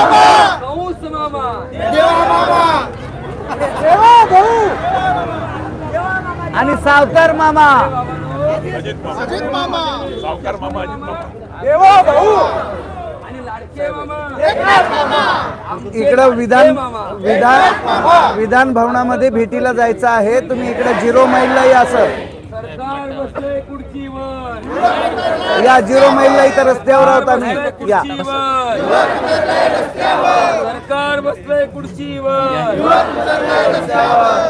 कंस मामा. आणि सावकार मामा. आणि लाडके मामा इकडं विधान मामा. विधान विधान भवनामध्ये भेटीला जायचं आहे. तुम्ही इकडे झिरो माईलला या सर. या झिरो माईलला इथं रस्त्यावर आहोत आम्ही. या. सरकार बसलंय खुर्चीवर.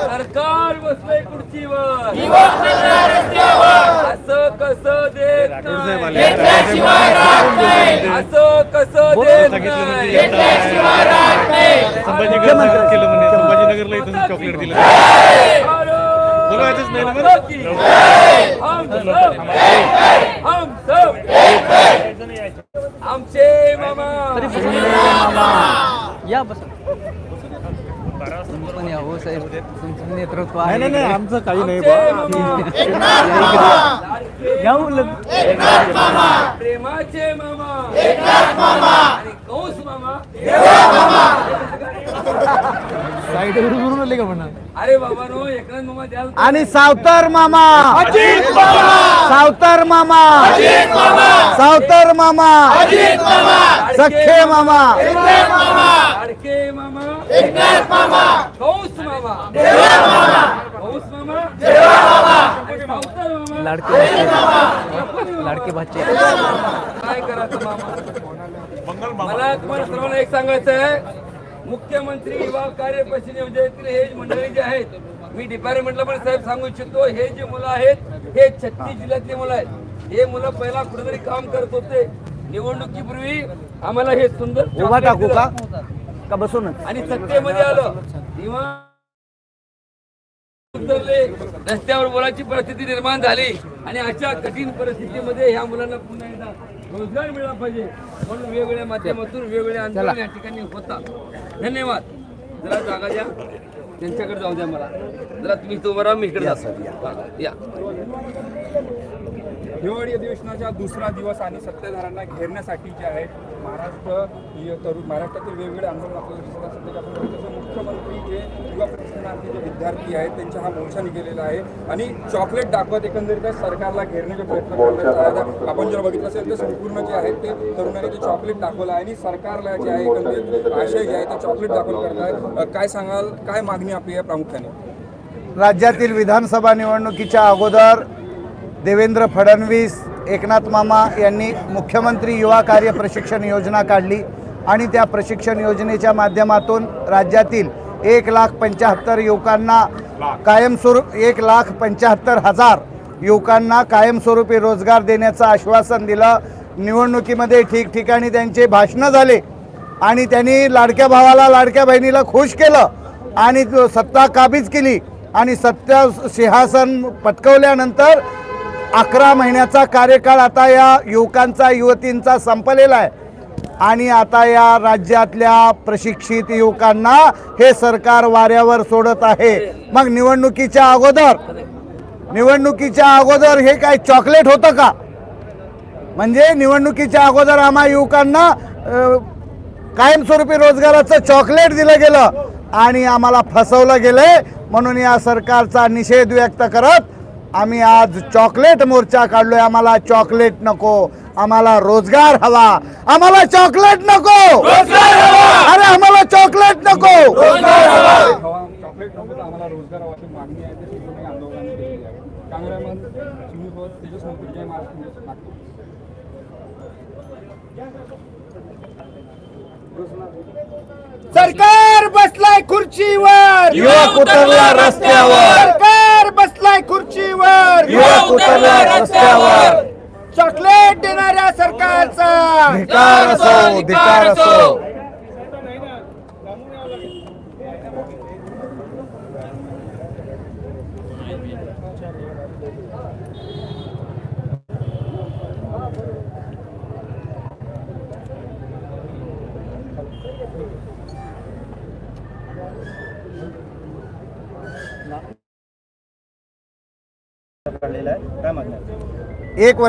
सरकार बसलंय खुर्चीवर. असं कसं देत नाही. असं कसं देत नाही. संभाजीनगर केलं म्हणे. संभाजीनगरला इथं चॉकलेट दिलं. बोलवायचंच नाही ना आमचे मामा. या बस पण या हो साहेब तुमचं नेतृत्व आहे नाही नाही आमचं काही नाही आमचे बा मामा प्रेमाचे मामा आणि कौस मामा साईडवर बोलून आले का म्हणा? अरे बाबा नो एकनाथ मामा द्याल आणि सावतर मामा. सावतर मामा. सावतर मामा. सख्खे मामा. लाडके मामा! कौस मामा! कौस मामा! सावतर मामा! लाडके लाडके काय करायचं मामा? मला तुम्हाला सर्वांना एक सांगायचं आहे मुख्यमंत्री युवा कार्य प्रशिक्षण योजनेतील हे मंडळी जे आहेत मी डिपार्टमेंटला पण साहेब सांगू इच्छितो हे जे मुलं आहेत हे छत्तीस जिल्ह्यातली मुलं आहेत. हे मुलं पहिला कुठेतरी काम करत होते. निवडणुकीपूर्वी आम्हाला हे सुंदर उभा टाकू का. का बसूनच? आणि सत्तेमध्ये आलं. तेव्हा रस्त्यावर बोलायची परिस्थिती निर्माण झाली. आणि अशा कठीण परिस्थितीमध्ये ह्या मुलांना पुन्हा एकदा रोजगार मिळाला पाहिजे. म्हणून वेगवेगळ्या माध्यमातून वेगवेगळे आंदोलन या ठिकाणी होता. धन्यवाद. जरा जागा द्या. त्यांच्याकडे जाऊ द्या मला. जरा तुम्ही तो बरा मी इकडे जा. या. हिवाळी अधिवेशनाचा दुसरा दिवस आणि सत्ताधाऱ्यांना घेरण्यासाठी जे आहे महाराष्ट्र य- तरुण महाराष्ट्रातील वेगवेगळे आंदोलन आपल्याला दिसत असतात. आपण मुख्यमंत्री जे युवा प्रशिक्षणार्थी जे विद्यार्थी आहेत त्यांच्या हा मोर्चा निघालेला आहे. आणि चॉकलेट दाखवत एकंदरीत सरकारला घेरण्याचे प्रयत्न करण्यात आपण जर बघितलं असेल तर संपूर्ण जे आहे ते तरुणांनी ते चॉकलेट दाखवलं आहे. आणि सरकारला जे आहे एकंदरीत आशय जे आहे ते चॉकलेट दाखवून करतायत काय सांगाल? काय मागणी आपली आहे प्रामुख्याने? राज्यातील विधानसभा निवडणुकीच्या अगोदर देवेंद्र फडणवीस एकनाथ मामा यांनी मुख्यमंत्री युवा कार्य प्रशिक्षण योजना काढली आणि त्या प्रशिक्षण योजनेच्या माध्यमातून राज्यातील एक लाख पंच्याहत्तर युवकांना कायमस्वरूप एक लाख पंच्याहत्तर हजार युवकांना कायमस्वरूपी रोजगार देण्याचं आश्वासन दिलं. निवडणुकीमध्ये ठिकठिकाणी त्यांचे भाषणं झाले आणि त्यांनी लाडक्या भावाला लाडक्या बहिणीला खुश केलं आणि सत्ता काबीज केली आणि सत्ता सिंहासन पटकवल्यानंतर अकरा महिन्याचा कार्यकाळ आता या युवकांचा युवतींचा संपलेला आहे. आणि आता या राज्यातल्या प्रशिक्षित युवकांना हे सरकार वाऱ्यावर सोडत आहे. मग निवडणुकीच्या अगोदर निवडणुकीच्या अगोदर हे काय चॉकलेट होतं का? म्हणजे निवडणुकीच्या अगोदर आम्हा युवकांना कायमस्वरूपी रोजगाराचं चॉकलेट दिलं गेलं आणि आम्हाला फसवलं गेलंय. म्हणून या सरकारचा निषेध व्यक्त करत आम्ही आज चॉकलेट मोर्चा काढलोय. आम्हाला चॉकलेट नको. आम्हाला रोजगार हवा. आम्हाला चॉकलेट नको. अरे आम्हाला चॉकलेट नको. सरकार बसलाय खुर्चीवर. युवक उतरला रस्त्यावर सरकार बसलाय खुर्चीवर युवक उतरला रस्त्यावर. चॉकलेट देणाऱ्या सरकारचा. धिकार असो धिकार असो. एक वर्ष